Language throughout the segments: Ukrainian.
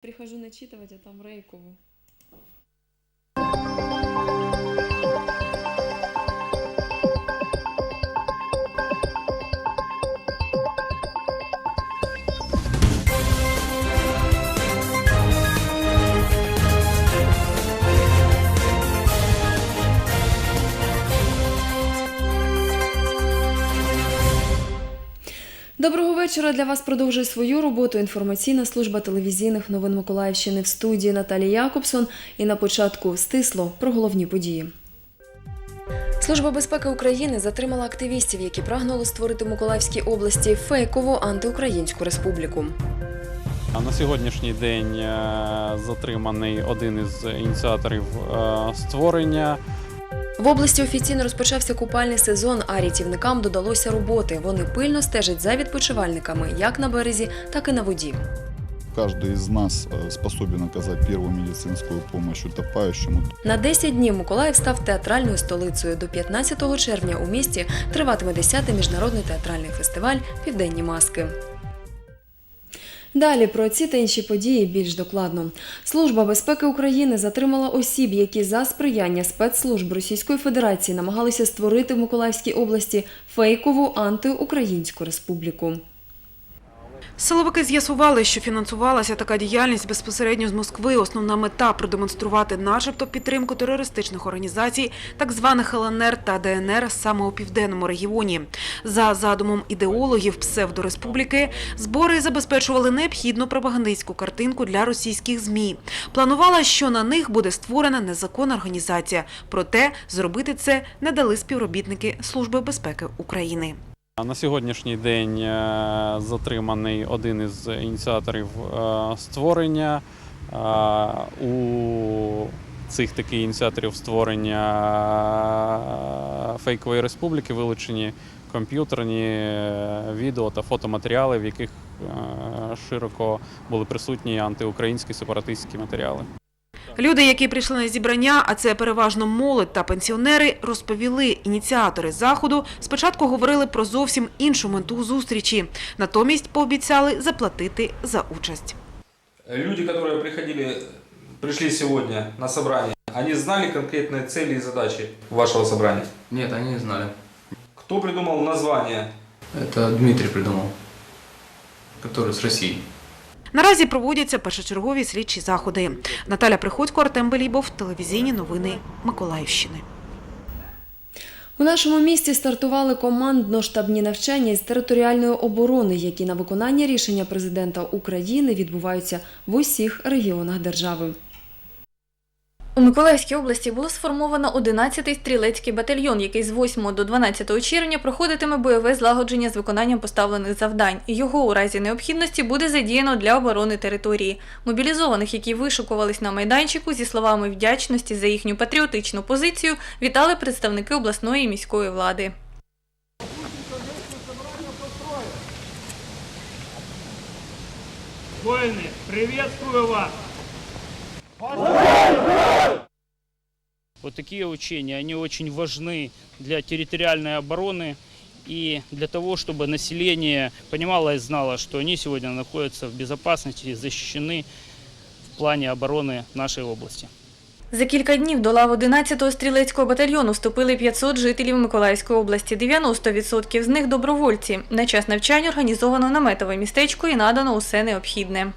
Прихожу начитывать, а там Рейкову. Доброго вечора. Для вас продовжує свою роботу інформаційна служба телевізійних новин Миколаївщини в студії Наталії Якобсон. І на початку стисло про головні події. Служба безпеки України затримала активістів, які прагнули створити в Миколаївській області фейкову антиукраїнську республіку. На сьогоднішній день е, затриманий один із ініціаторів е, створення. В області офіційно розпочався купальний сезон, а рятівникам додалося роботи. Вони пильно стежать за відпочивальниками як на березі, так і на воді. Каждый из нас э, способен оказать первую медицинскую помощь утопающему. На 10 днів Миколаїв став театральною столицею. До 15 червня у місті триватиме 10-й міжнародний театральний фестиваль Південні маски. Далі про ці та інші події більш докладно. Служба безпеки України затримала осіб, які за сприяння спецслужб Російської Федерації намагалися створити в Миколаївській області фейкову антиукраїнську республіку. Силовики з'ясували, що фінансувалася така діяльність безпосередньо з Москви. Основна мета продемонструвати, начебто, підтримку терористичних організацій, так званих ЛНР та ДНР саме у південному регіоні. За задумом ідеологів псевдореспубліки, збори забезпечували необхідну пропагандистську картинку для російських змі. Планувала, що на них буде створена незаконна організація. Проте зробити це не дали співробітники Служби безпеки України. На сьогоднішній день е, затриманий один із ініціаторів е, створення. Е, У цих таких ініціаторів створення фейкової республіки вилучені комп'ютерні відео та фотоматеріали, в яких широко були присутні антиукраїнські сепаратистські матеріали. Люди, які прийшли на зібрання, а це переважно молодь та пенсіонери, розповіли, ініціатори заходу спочатку говорили про зовсім іншу мету зустрічі. Натомість пообіцяли заплатити за участь. Люди, которые приходили, пришли сегодня на собрание, они знали конкретные цели и задачи вашего собрания? Нет, они не знали. Кто придумал название? Это Дмитрий придумал, который с России. Наразі проводяться першочергові слідчі заходи. Наталя Приходько, Артем Белібов, телевізійні новини Миколаївщини. У нашому місті стартували командно-штабні навчання із територіальної оборони, які на виконання рішення президента України відбуваються в усіх регіонах держави. У Миколаївській області було сформовано 11-й стрілецький батальйон, який з 8 до 12 червня проходитиме бойове злагодження з виконанням поставлених завдань. Його у разі необхідності буде задіяно для оборони території. Мобілізованих, які вишукувались на майданчику, зі словами вдячності за їхню патріотичну позицію, вітали представники обласної і міської влади. Воины, приветствую вас! Вот такие учения, они очень важны для территориальной обороны и для того, чтобы население понимало и знало, что они сегодня находятся в безопасности и защищены в плане обороны нашей области. За кілька днів до лав 11-го стрілецького батальйону вступили 500 жителів Миколаївської області. 90% з них добровольці. На час навчання організовано наметове містечко і надано усе необхідне.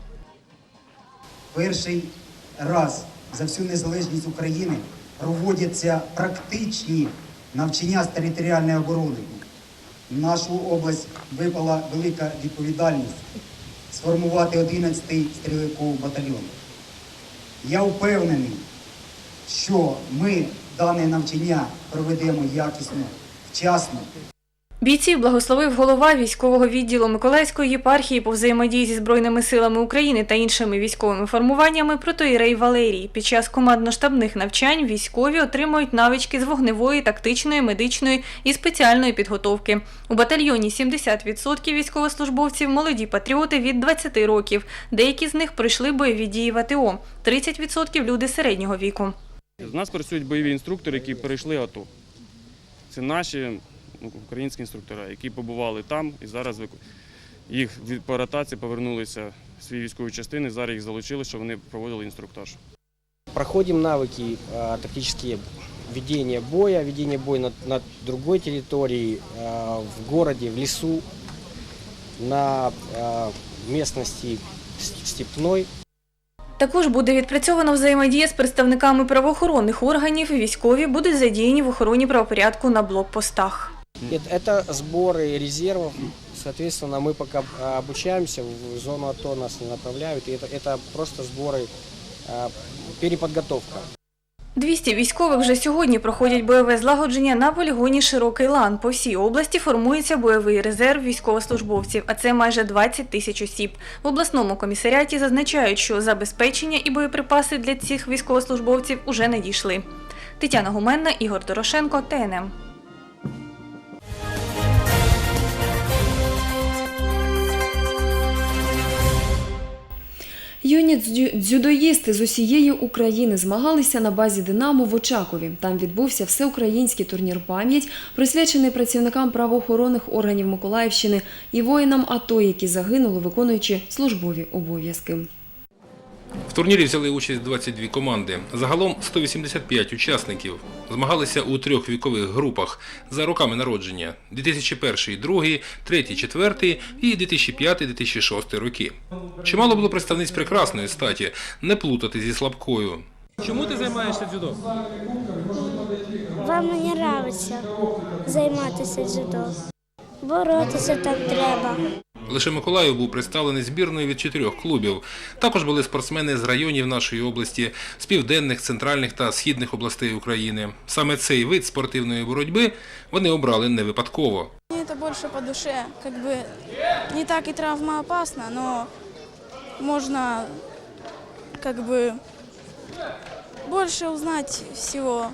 перший раз за всю незалежність України проводяться практичні навчання з територіальної оборони. Нашу область випала велика відповідальність сформувати 11-й стрілковий батальйон. Я впевнений, що ми дане навчання проведемо якісно, вчасно Бійців благословив голова військового відділу Миколаївської єпархії по взаємодії зі Збройними силами України та іншими військовими формуваннями протоїрей Валерій. Під час командно-штабних навчань військові отримують навички з вогневої, тактичної, медичної і спеціальної підготовки. У батальйоні 70% військовослужбовців молоді патріоти від 20 років. Деякі з них пройшли бойові дії в АТО. 30% люди середнього віку. У нас працюють бойові інструктори, які перейшли АТО. Це наші українські інструктори, які побували там і зараз вику- їх від- по ротації повернулися свої військові частини. Зараз їх залучили, щоб вони проводили інструктаж. Проходим навыки а, тактические ведения боя, ведение боя на, на другой территории, в городе, в лесу, на а, местности степной. Також буде відпрацьована взаємодія з представниками правоохоронних органів. Військові будуть задіяні в охороні правопорядку на блокпостах. Это, это сборы резервов. Соответственно, мы пока а, обучаемся, в зону АТО нас не направляют. И это, это просто сборы, а, переподготовка. 200 військових вже сьогодні проходять бойове злагодження на полігоні Широкий лан. По всій області формується бойовий резерв військовослужбовців, а це майже 20 тисяч осіб. В обласному комісаріаті зазначають, що забезпечення і боєприпаси для цих військовослужбовців уже надійшли. Тетяна Гуменна, Ігор Дорошенко, ТНМ. Юні дзюдоїсти з усієї України змагалися на базі Динамо в Очакові. Там відбувся всеукраїнський турнір пам'ять, присвячений працівникам правоохоронних органів Миколаївщини і воїнам АТО, які загинули, виконуючи службові обов'язки. В турнірі взяли участь 22 команди. Загалом 185 учасників. Змагалися у трьох вікових групах за роками народження: 2001, 2, 3, 4 і 2005-2006 роки. Чимало було представниць прекрасної статі, не плутати зі слабкою. Чому ти займаєшся дзюдо? Вам мені подобається займатися дзюдо. Боротися там треба. Лише Миколаїв був представлений збірною від чотирьох клубів. Також були спортсмени з районів нашої області, з південних, центральних та східних областей України. Саме цей вид спортивної боротьби вони обрали не випадково. Мне это больше по душе. Как бы не так и травмоопасно, но можно как бы больше узнать всего.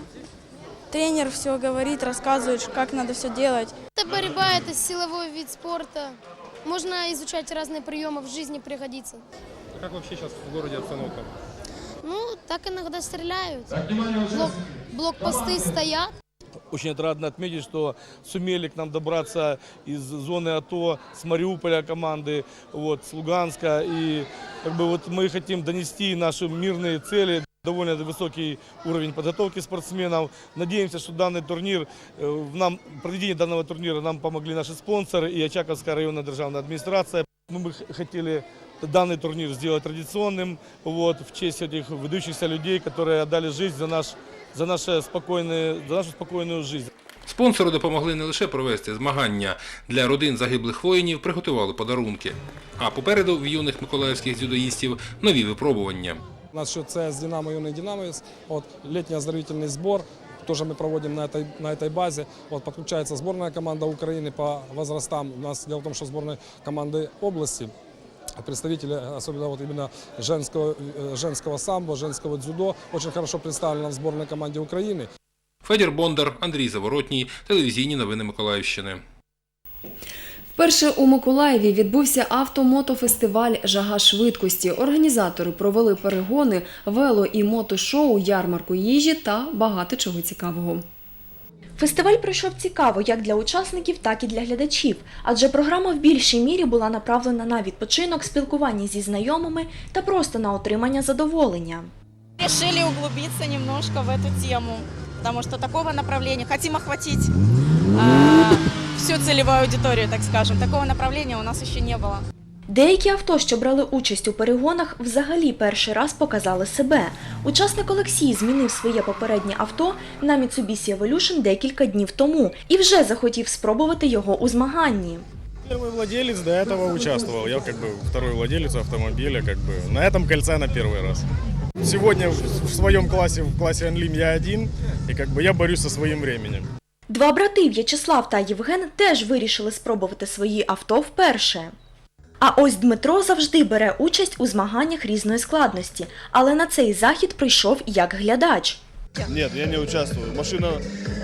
Тренер все говорит, рассказывает, как надо все делать. Это борьба, это силовой вид спорта. Можно изучать разные приемы, в жизни пригодится. Як взагалі зараз в місті обстановка? Ну, так иногда стреляют. Блок, блокпосты стоят. Очень отрадно отметить, что сумели к нам добраться из зоны АТО, с Мариуполя команды, вот, с Луганска. И как бы вот мы хотим донести наши мирные цели. Довольно высокий уровень подготовки спортсменов. Надеемся, что данный турнир, э, в нам, проведение данного турнира нам помогли наши спонсоры и Очаковская районная державная администрация. Мы бы х- хотели данный турнир сделать традиционным вот, в честь этих выдающихся людей, которые отдали жизнь за, наш, за, наше спокойное, за нашу спокойную жизнь. Спонсори допомогли не лише провести змагання. Для родин загиблих воїнів приготували подарунки. А попереду в юних миколаївських дзюдоїстів нові випробування. У нас еще ЦС «Динамо», юный «Динамовец». Вот, летний оздоровительный сбор, тоже мы проводим на этой, на этой базе. Вот, подключается сборная команда Украины по возрастам. У нас дело в том, что сборная команды области представители, особенно вот именно женского, э, женского самбо, женского дзюдо, очень хорошо представлены в сборной команде Украины. Федір Бондар, Андрій Заворотній, телевізійні новини Миколаївщини. Вперше у Миколаєві відбувся автомотофестиваль Жага швидкості. Організатори провели перегони, вело і мотошоу, ярмарку їжі та багато чого цікавого. Фестиваль пройшов цікаво як для учасників, так і для глядачів, адже програма в більшій мірі була направлена на відпочинок, спілкування зі знайомими та просто на отримання задоволення. Решили углубиться немножко в эту тему, потому что такого направления хотим охватить всю целевую аудиторию, так скажем. Такого направления у нас еще не было. Деякі авто, що брали участь у перегонах, взагалі перший раз показали себе. Учасник Олексій змінив своє попереднє авто на Mitsubishi Evolution декілька днів тому і вже захотів спробувати його у змаганні. Первый владелец до этого участвовал. Я как бы второй владелец автомобиля, как бы на этом кольце на первый раз. Сегодня в в своем классе, в классе Анлим я один, и как бы я борюсь со своим временем. Два брати В'ячеслав та Євген теж вирішили спробувати свої авто вперше. А ось Дмитро завжди бере участь у змаганнях різної складності, але на цей захід прийшов як глядач. Нет, я не участвую. Машина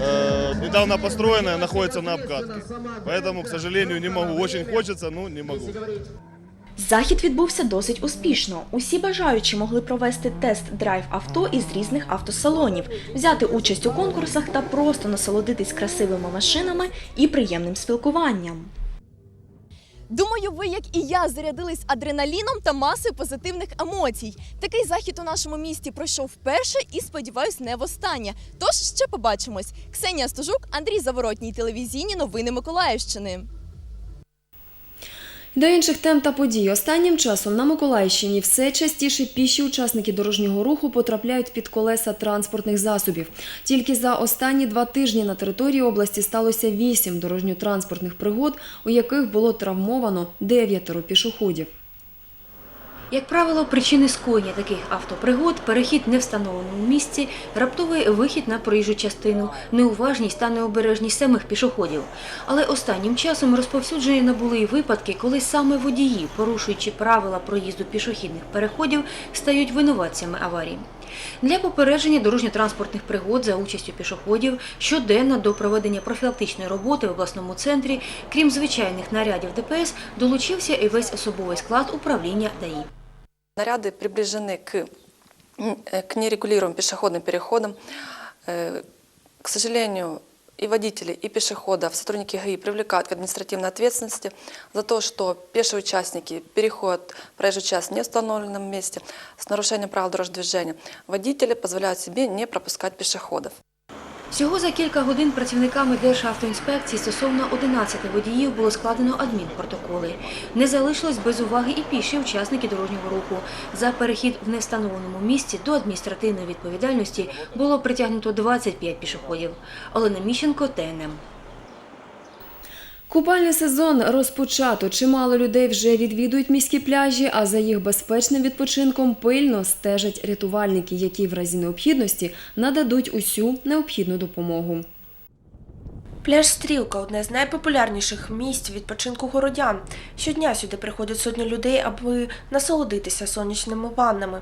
э, недавно построенная, находится на обкатке. Поэтому, к сожалению, не могу. Очень хочется, но не могу. Захід відбувся досить успішно. Усі бажаючі могли провести тест-драйв авто із різних автосалонів, взяти участь у конкурсах та просто насолодитись красивими машинами і приємним спілкуванням. Думаю, ви, як і я, зарядились адреналіном та масою позитивних емоцій. Такий захід у нашому місті пройшов вперше і, сподіваюсь, не востаннє. Тож ще побачимось. Ксенія Стожук, Андрій Заворотній, телевізійні новини Миколаївщини. До інших тем та подій останнім часом на Миколаївщині все частіше піші учасники дорожнього руху потрапляють під колеса транспортних засобів. Тільки за останні два тижні на території області сталося вісім дорожньо-транспортних пригод, у яких було травмовано дев'ятеро пішоходів. Як правило, причини скоєння таких автопригод – перехід не встановленому місці, раптовий вихід на проїжджу частину, неуважність та необережність самих пішоходів. Але останнім часом розповсюджені набули й випадки, коли саме водії, порушуючи правила проїзду пішохідних переходів, стають винуватцями аварій. Для попередження дорожньо-транспортних пригод за участю пішоходів щоденно до проведення профілактичної роботи в обласному центрі, крім звичайних нарядів ДПС, долучився і весь особовий склад управління ДАІ. Наряды приближены к, э, к нерегулируемым пешеходным переходам. Э, К сожалению, и водители, и пешеходов, сотрудники ГАИ привлекают к административной ответственности за то, что пешие участники переходят проезжую часть в неустановленном месте с нарушением правил дорожного движения. Водители позволяют себе не пропускать пешеходов. Всього за кілька годин працівниками Державтоінспекції стосовно 11 водіїв було складено адмінпротоколи. Не залишилось без уваги і піші учасники дорожнього руху. За перехід в невстановленому місці до адміністративної відповідальності було притягнуто 25 пішоходів. Олена Міщенко, ТНМ. Купальний сезон розпочато. Чимало людей вже відвідують міські пляжі, а за їх безпечним відпочинком пильно стежать рятувальники, які в разі необхідності нададуть усю необхідну допомогу. Пляж Стрілка одне з найпопулярніших місць відпочинку городян. Щодня сюди приходять сотні людей, аби насолодитися сонячними ваннами.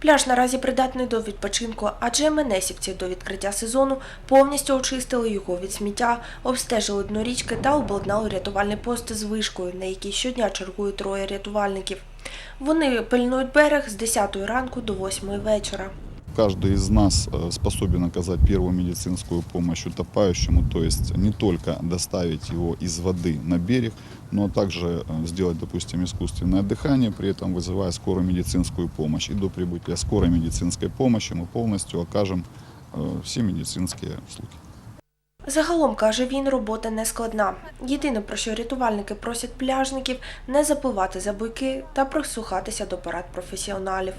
Пляж наразі придатний до відпочинку, адже менесівці до відкриття сезону повністю очистили його від сміття, обстежили дно річки та обладнали рятувальний пост з вишкою, на якій щодня чергують троє рятувальників. Вони пильнують берег з 10 ранку до 8 вечора. Каждый из нас э, способен оказать первую медицинскую помощь утопающему, то есть не только доставить его из воды на берег, но также э, сделать, допустим, искусственное дыхание, при этом вызывая скорую медицинскую помощь. И до прибытия скорой медицинской помощи мы полностью окажем э, все медицинские услуги. Загалом, каже він, робота не складна. Єдине, про що рятувальники просять пляжників, не запливати за буйки та прислухатися до порад професіоналів.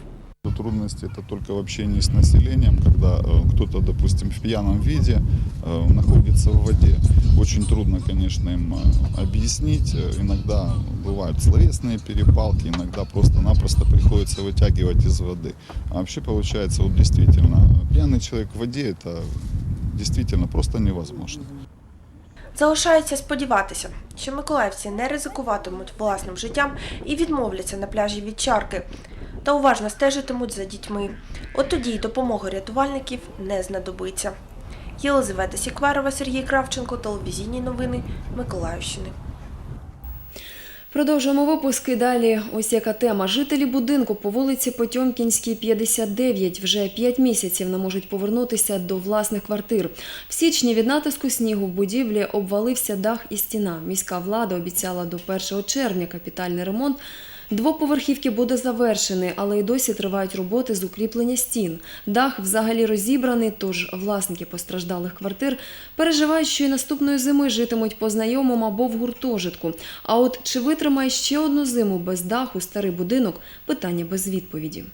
Трудности это только в общении с населением, когда э, кто-то, допустим, в пьяном виде э, находится в воде. Очень трудно, конечно, им э, объяснить. Э, Иногда бывают словесные перепалки, иногда просто-напросто приходится вытягивать из воды. А вообще получается, вот действительно, пьяный человек в воде это действительно просто невозможно. Залишається сподіватися, що миколаївці не ризикуватимуть власним життям і відмовляться на пляжі від чарки, та уважно стежитимуть за дітьми. От тоді й допомога рятувальників не знадобиться. Єлизавета Сікварова, Сергій Кравченко, телевізійні новини Миколаївщини. Продовжуємо випуски. Далі ось яка тема. Жителі будинку по вулиці Потьомкінській, 59, вже 5 місяців не можуть повернутися до власних квартир. В січні від натиску снігу в будівлі обвалився дах і стіна. Міська влада обіцяла до 1 червня капітальний ремонт. Двоповерхівки буде завершений, але й досі тривають роботи з укріплення стін. Дах взагалі розібраний, тож власники постраждалих квартир переживають, що і наступної зими житимуть по знайомому або в гуртожитку. А от чи витримає ще одну зиму без даху старий будинок – питання без відповіді.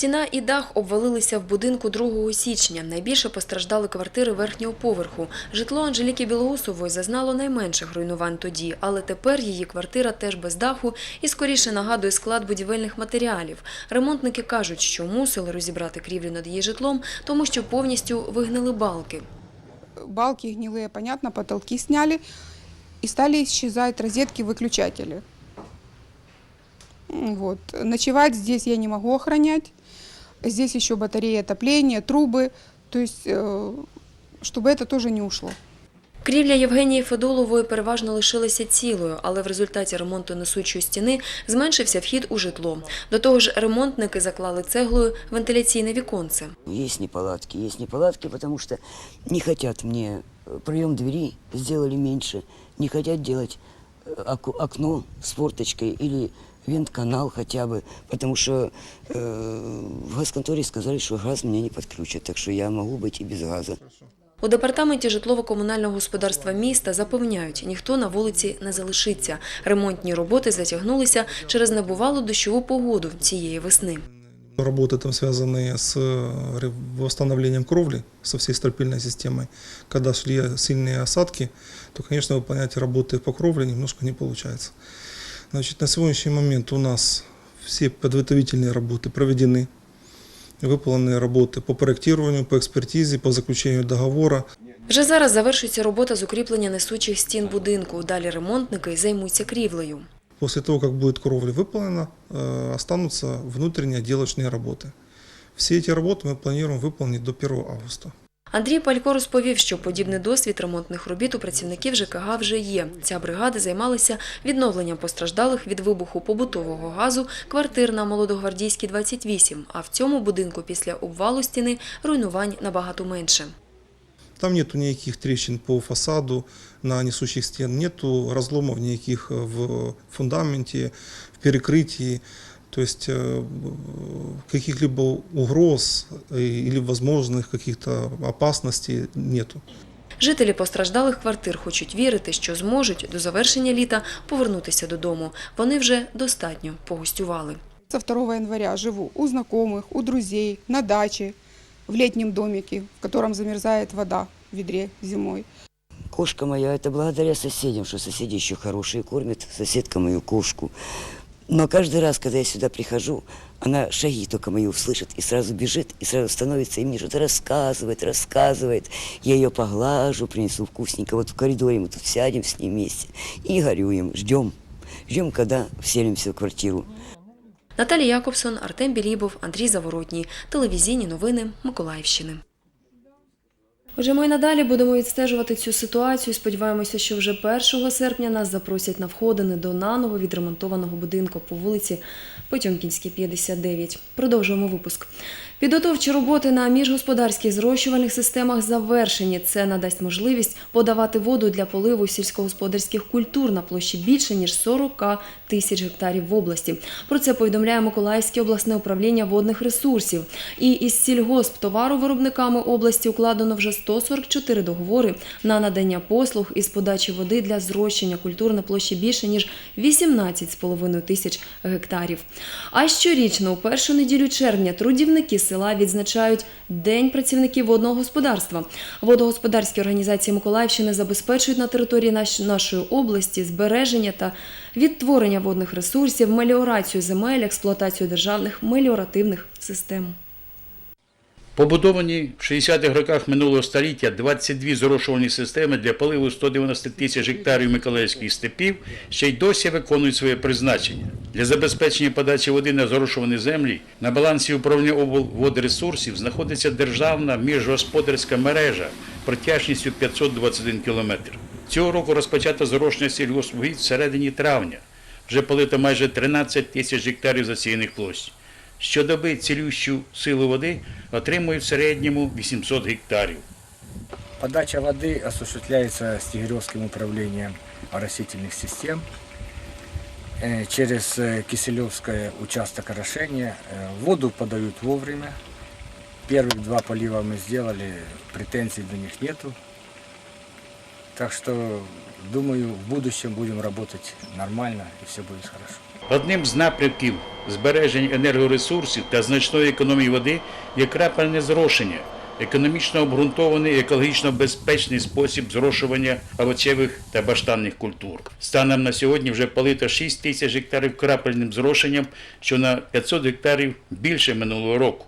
Стіна і дах обвалилися в будинку 2 січня. Найбільше постраждали квартири верхнього поверху. Житло Анжеліки Білоусової зазнало найменших руйнувань тоді, але тепер її квартира теж без даху і скоріше нагадує склад будівельних матеріалів. Ремонтники кажуть, що мусили розібрати крівлю над її житлом, тому що повністю вигнили балки. балки гнилые, понятно, потолки сняли, и стали исчезать розетки, выключатели. М, Вот. Ночевать здесь я не могу охранять. Здесь еще батареи отопления, трубы. То есть, э, чтобы это тоже не ушло. Крівля Євгенії Федулової переважно лишилася цілою, але в результаті ремонту несучої стіни зменшився вхід у житло. До того ж, ремонтники заклали цеглою вентиляційне віконце. Есть неполадки, есть неполадки, потому что не хотят мне э, проем двери сделали меньше, не хотят делать э, оку- окно с форточкой или вент-канал хотя бы, потому что э, в газконторе сказали, что газ меня не подключат, так что я могу быть и без газа. У департаменті житлово-комунального господарства міста запевняють, ніхто на вулиці не залишиться. Ремонтні роботи затягнулися через небувалу дощову погоду цієї весни. Работы там связанные с э, ре- восстановлением кровли со всей стропильной системой. Когда шли сильные осадки, то, конечно, выполнять работы по кровле немножко не получается. Значит, на сегодняшний момент у нас все подготовительные работы проведены. Выполнены работы по проектированию, по экспертизе, по заключению договора. Вже зараз завершується робота з укріплення несучих стін будинку. Далі ремонтники займуться крівлею. После того, как будет кровля выполнена, э, останутся внутренние отделочные работы. Все эти работы мы планируем выполнить до 1 августа. Андрій Палько розповів, що подібний досвід ремонтних робіт у працівників ЖКГ вже є. Ця бригада займалася відновленням постраждалих від вибуху побутового газу квартир на Молодогвардійській 28, а в цьому будинку після обвалу стіни руйнувань набагато менше. Там нету никаких трещин по фасаду на несущих стен, нету разломов никаких в фундаменте, в перекрытии. То есть э, каких-либо угроз э, или возможных каких-то опасностей нету. Жителі постраждалих квартир хочуть вірити, що зможуть до завершення літа повернутися додому. Вони вже достатньо погостювали. Со 2 января живу у знакомых, у друзей, на даче, в летнем домике, в котором замерзает вода в ведре зимой. Кошка моя, это благодаря соседям, что соседи еще хорошие, кормят соседка мою кошку. Но каждый раз, когда я сюда прихожу, она шаги только мои услышит и сразу бежит, и сразу становится и мне что-то рассказывает, рассказывает. Я ее поглажу, принесу вкусненько. Вот в коридоре мы тут сядем с ней вместе и горюем, ждем. Ждем, когда вселимся в квартиру. Наталія Якобсон, Артем Білібов, Андрій Заворотній. Телевізійні новини Миколаївщини. Отже, ми й надалі будемо відстежувати цю ситуацію. Сподіваємося, що вже 1 серпня нас запросять на входини до наново відремонтованого будинку по вулиці Потьомкінській, 59. Продовжуємо випуск. Підготовчі роботи на міжгосподарських зрощувальних системах завершені. Це надасть можливість подавати воду для поливу сільськогосподарських культур на площі більше ніж 40 тисяч гектарів в області. Про це повідомляє Миколаївське обласне управління водних ресурсів. І із сільгосптоваровиробниками області укладено вже 144 договори на надання послуг із подачі води для зрощення культур на площі більше ніж 18,5 тисяч гектарів. А щорічно, у першу неділю червня, трудівники села відзначають День працівників водного господарства. Водогосподарські організації Миколаївщини забезпечують на території нашої області збереження та відтворення водних ресурсів, меліорацію земель, експлуатацію державних меліоративних систем. Побудовані в 60-х роках минулого століття 22 зрошувальні системи для поливу 190 тисяч гектарів миколаївських степів ще й досі виконують своє призначення. Для забезпечення подачі води на зрошувані землі на балансі управління облводресурсів знаходиться державна міжгосподарська мережа протяжністю 521 кілометр. Цього року розпочато зрошення сільгоспугідь всередині травня. Вже полито майже 13 тисяч гектарів засіяних площ Щодоби цілющу силу води отримують в середньому 800 гектарів. Подача воды осуществляется Стегиревским управлением оросительных систем э, через э, Киселевское участок орошения. Э, Воду подают вовремя. Первых два полива мы сделали, претензий до них нету. Так что, думаю, в будущем будем работать нормально и все будет хорошо. Одним з напрямків збереження енергоресурсів та значної економії води є крапельне зрошення, економічно обґрунтований екологічно безпечний спосіб зрошування овочевих та баштанних культур. Станом на сьогодні вже полито 6 тисяч гектарів крапельним зрошенням, що на 500 гектарів більше минулого року.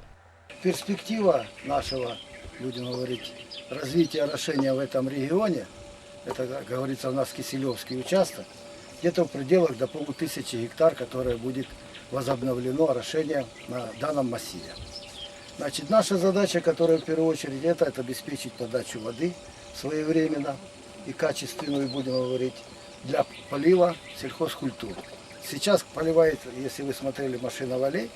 перспектива нашего, будем говорить, развития орошения в этом регионе, это, как говорится, у нас Киселевский участок, где-то в пределах до полутысячи гектар, которое будет возобновлено орошение на данном массиве. Значит, наша задача, которая в первую очередь это, это обеспечить подачу воды своевременно и качественную, будем говорить, для полива сельхозкультур. Сейчас поливает, если вы смотрели машина валей,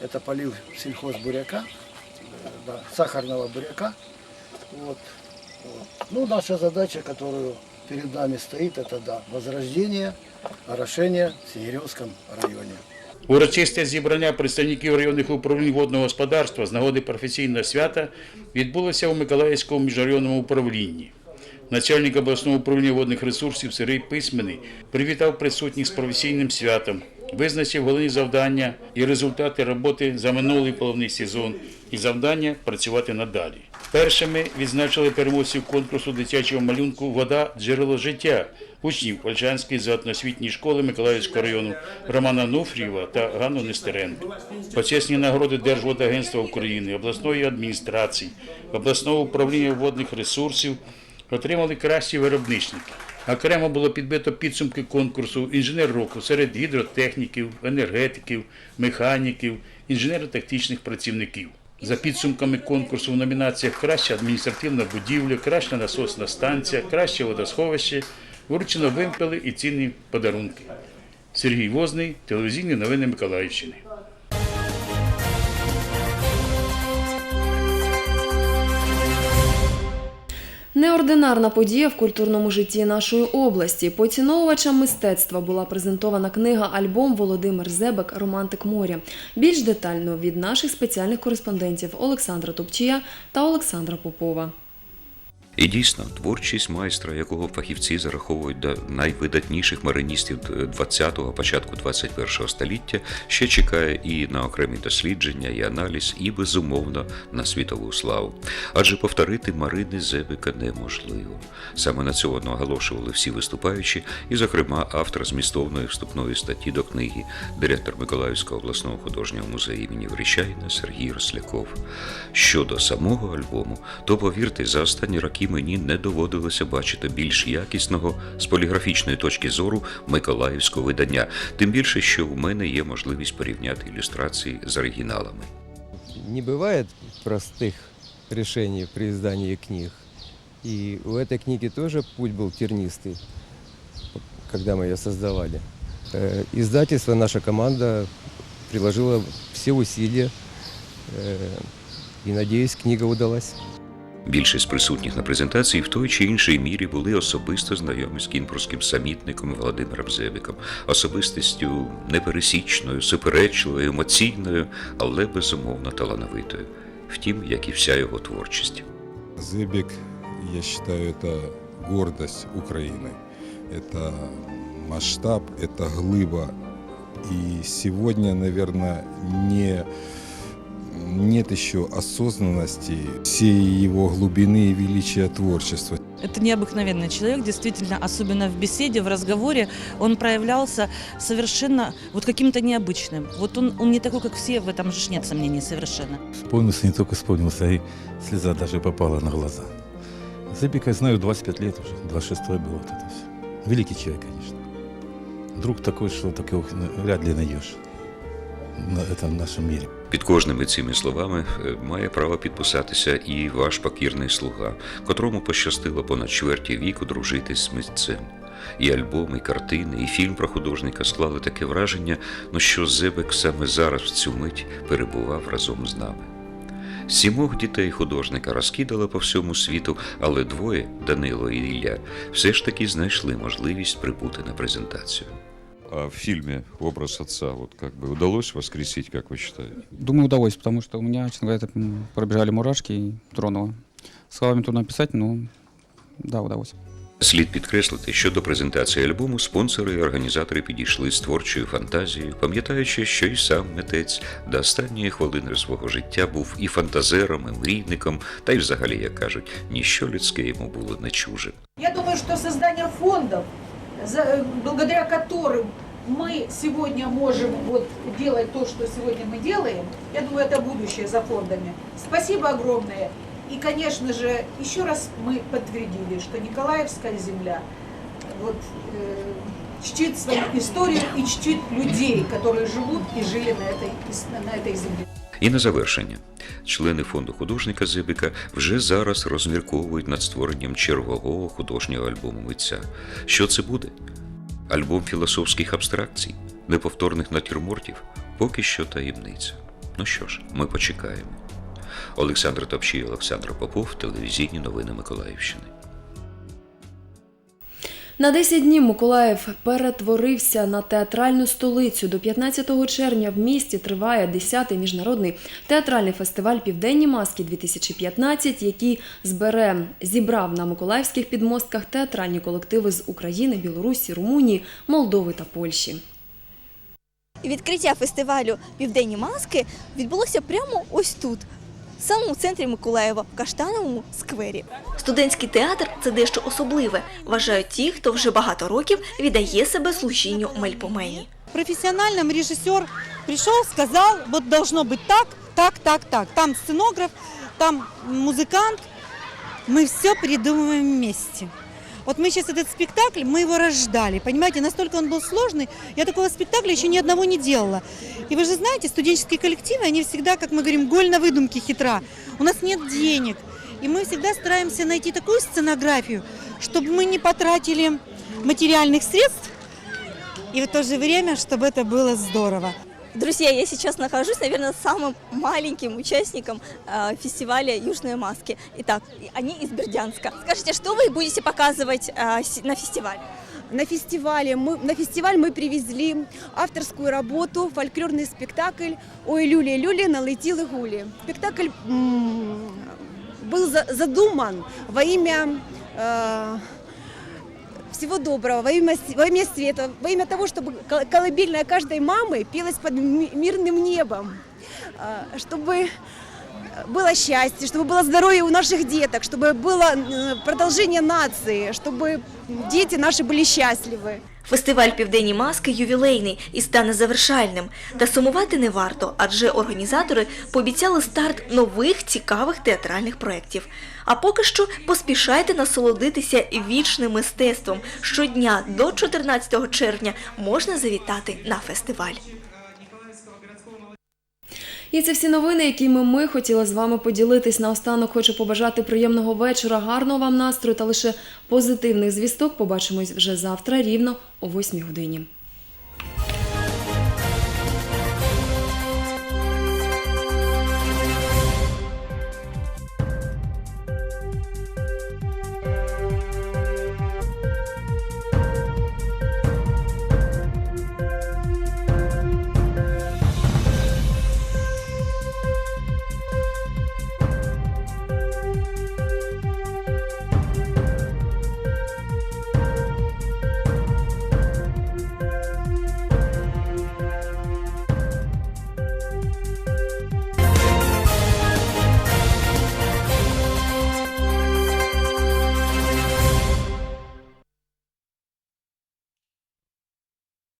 это полив сельхозбуряка, э, да, сахарного буряка. Вот. Ну, наша задача, которую перед нами стоит, это да, возрождение, орошение в Снегиревском районе. Урочисте зібрання представників районних управлінь водного господарства з нагоди професійного свята відбулося у Миколаївському міжрайонному управлінні. Начальник обласного управління водних ресурсів Сергій Письменний привітав присутніх з професійним святом, визначив головні завдання і результати роботи за минулий половний сезон і завдання працювати надалі. Першими відзначили переможців конкурсу дитячого малюнку Вода джерело життя учнів Ольшанської загальноосвітньої школи Миколаївського району Романа Нуфрієва та Ганну Нестеренко. Почесні нагороди Держводагентства України, обласної адміністрації, обласного управління водних ресурсів отримали кращі виробничники. Окремо було підбито підсумки конкурсу інженер року серед гідротехніків, енергетиків, механіків, інженерно-тактичних працівників. За підсумками конкурсу в номінаціях Краща адміністративна будівля, краща насосна станція, краще водосховище вручено вимпели і цінні подарунки. Сергій Возний, телевізійні новини Миколаївщини. Неординарна подія в культурному житті нашої області. Поціновувачам мистецтва була презентована книга Альбом Володимир Зебек Романтик моря. Більш детально від наших спеціальних кореспондентів Олександра Топчія та Олександра Попова. І дійсно, творчість майстра, якого фахівці зараховують до найвидатніших мариністів 20-го, початку 21-го століття, ще чекає і на окремі дослідження, і аналіз, і безумовно на світову славу. Адже повторити Марини Зебика неможливо. Саме на цього наголошували всі виступаючі, і, зокрема, автор змістовної вступної статті до книги, директор Миколаївського обласного художнього музею імені Вріщайна Сергій Росляков. Щодо самого альбому, то повірте, за останні роки мені не доводилося бачити більш якісного з поліграфічної точки зору миколаївського видання, тим більше, що в мене є можливість порівняти ілюстрації з оригіналами. Не бывает простых решений при издании книг. И у этой книги тоже путь был тернистый, когда мы ее создавали. Э, Издательство, наша команда приложила все усилия, э, и, надеюсь, книга удалась. Більшість присутніх на презентації в той чи іншій мірі були особисто знайомі з кінбурзьким самітником Володимиром Зебіком, особистістю непересічною, суперечливою, емоційною, але безумовно талановитою. Втім, як і вся його творчість. Зебек, я считаю, это гордость Украины. Это масштаб, это глыба. И сегодня, наверное, не, нет еще осознанности всей его глубины и величия творчества. Это необыкновенный человек, действительно, особенно в беседе, в разговоре, он проявлялся совершенно вот каким-то необычным. Вот он, он не такой, как все, в этом же нет сомнений совершенно. Вспомнился, не только вспомнился, и слеза даже попала на глаза. Зыбика я знаю 25 лет уже, 26 было вот это все. Великий человек, конечно. Друг такой, что такого вряд ли найдешь на этом нашем мире. Під кожними цими словами е, має право підписатися і ваш покірний слуга, котрому пощастило понад чверті віку дружити з митцем. І альбом, і картини, і фільм про художника склали таке враження, ну що Зебек саме зараз в цю мить перебував разом з нами. Сімох дітей художника розкидало по всьому світу, але двоє, Данило і Ілля, все ж таки знайшли можливість прибути на презентацію А в фильме образ отца вот как бы удалось воскресить, как вы считаете? Думаю, удалось, потому что у меня, честно говоря, м, пробежали мурашки и тронуло. Словами трудно написать, но да, удалось. Слід підкреслити, що до презентації альбому спонсори і організатори підійшли з творчою фантазією, пам'ятаючи, що і сам митець до останньої хвилини свого життя був і фантазером, і мрійником, та й взагалі, як кажуть, ніщо людське йому було не чуже. Я думаю, что создание фондов, за- благодаря которым мы сегодня можем вот делать то, что сегодня мы делаем, я думаю, это будущее за фондами. Спасибо огромное. И, конечно же, еще раз мы подтвердили, что Николаевская земля вот, э, чтит свою историю и чтит людей, которые живут и жили на этой, на этой земле. І на завершення, члени фонду художника Зибіка вже зараз розмірковують над створенням чергового художнього альбому митця. Що це буде? Альбом філософських абстракцій, неповторних натюрмортів, поки що таємниця. Ну що ж, ми почекаємо. Олександр Топчій, Олександр Попов, телевізійні новини Миколаївщини. На 10 днів Миколаїв перетворився на театральну столицю. До 15 червня в місті триває 10-й міжнародний театральний фестиваль Південні маски 2015, який збере зібрав на миколаївських підмостках театральні колективи з України, Білорусі, Румунії, Молдови та Польщі. Відкриття фестивалю Південні маски відбулося прямо ось тут, в самому центрі Миколаєва, в Каштановому сквері. Студентський театр це дещо особливе, вважають ті, хто вже багато років віддає себе служінню Мельпомені. профессиональным режиссер пришел, сказал, вот должно быть так, так, так, так. Там сценограф, там музыкант. Мы все придумываем вместе. Вот мы сейчас этот спектакль, мы его рождали, понимаете, настолько он был сложный. Я такого спектакля еще ни одного не делала. И вы же знаете, студенческие коллективы, они всегда, как мы говорим, голь на выдумке хитра. У нас нет денег. И мы всегда стараемся найти такую сценографию, чтобы мы не потратили материальных средств, и в то же время, чтобы это было здорово. Друзья, я сейчас нахожусь, наверное, самым маленьким участником э, фестиваля «Южные маски». Итак, они из Бердянска. Скажите, что вы будете показывать э, с- на фестивале? На фестивале мы, на фестиваль мы привезли авторскую работу, фольклорный спектакль «Ой, люли, люли, налетели гули». Спектакль м, был за- задуман во имя э, всего доброго, во имя, с- во имя света, во имя того, чтобы кол- колыбельная каждой мамы пелась под ми- мирным небом, э, чтобы было счастье, чтобы было здоровье у наших деток, чтобы было э, продолжение нации, чтобы дети наши были счастливы. Фестиваль Південні маски ювілейний і стане завершальним. Та сумувати не варто, адже організатори пообіцяли старт нових цікавих театральних проєктів. А поки що поспішайте насолодитися вічним мистецтвом. Щодня до 14 червня можна завітати на фестиваль. І це всі новини, якими ми хотіли з вами поділитись. Наостанок хочу побажати приємного вечора, гарного вам настрою та лише позитивних звісток. Побачимось вже завтра, рівно о 8 годині.